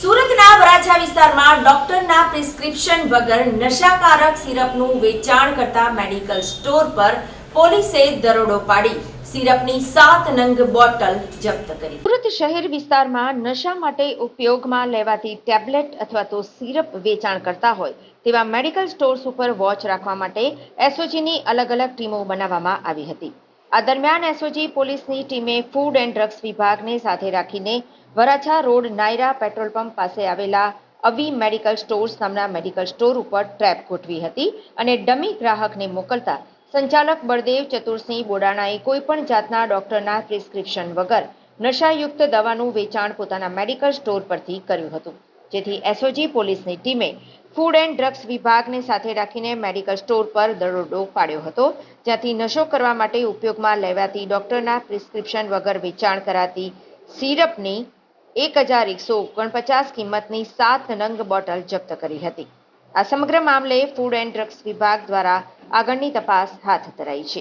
સુરતના વરાછા વિસ્તારમાં ડોક્ટરના પ્રિસ્ક્રિપ્શન વગર નશાકારક સિરપનું વેચાણ કરતા મેડિકલ સ્ટોર પર પોલીસે દરોડો પાડી. સિરપની સાત નંગ બોટલ જપ્ત કરી. સુરત શહેર વિસ્તારમાં નશા માટે ઉપયોગમાં લેવાતી ટેબ્લેટ અથવા તો સિરપ વેચાણ કરતા હોય તેવા મેડિકલ સ્ટોર્સ ઉપર વોચ રાખવા માટે એસઓજીની અલગ અલગ ટીમો બનાવવામાં આવી હતી. આ દરમિયાન એસઓજી પોલીસની ટીમે ફૂડ એન્ડ ડ્રગ્સ વિભાગને સાથે રાખીને Varachha road Nayara petrol pump પાસે આવેલા અવી મેડિકલ સ્ટોર્સ નામના મેડિકલ સ્ટોર ઉપર ટ્રેપ ગોઠવી હતી અને ડમી ગ્રાહકને મોકલતા સંચાલક બળદેવ ચતુરસિંહ બોડાણાએ કોઈપણ જાતના ડોક્ટરના પ્રિસ્ક્રિપ્શન વગર નશાયુક્ત દવાનું વેચાણ પોતાના મેડિકલ સ્ટોર પરથી કર્યું હતું. જેથી એસઓજી પોલીસની ટીમે ફૂડ એન્ડ ડ્રગ્સ વિભાગને સાથે રાખીને મેડિકલ સ્ટોર પર દરોડો પાડ્યો હતો, જ્યાંથી નશો કરવા માટે ઉપયોગમાં લેવાતી ડોક્ટરના પ્રિસ્ક્રિપ્શન વગર વેચાણ કરાતી સિરપની એક હજાર એકસો ઓગણપચાસ કિંમતની સાત નંગ બોટલ જપ્ત કરી હતી. આ સમગ્ર મામલે ફૂડ એન્ડ ડ્રગ્સ વિભાગ દ્વારા આગળની તપાસ હાથ ધરાઈ છે.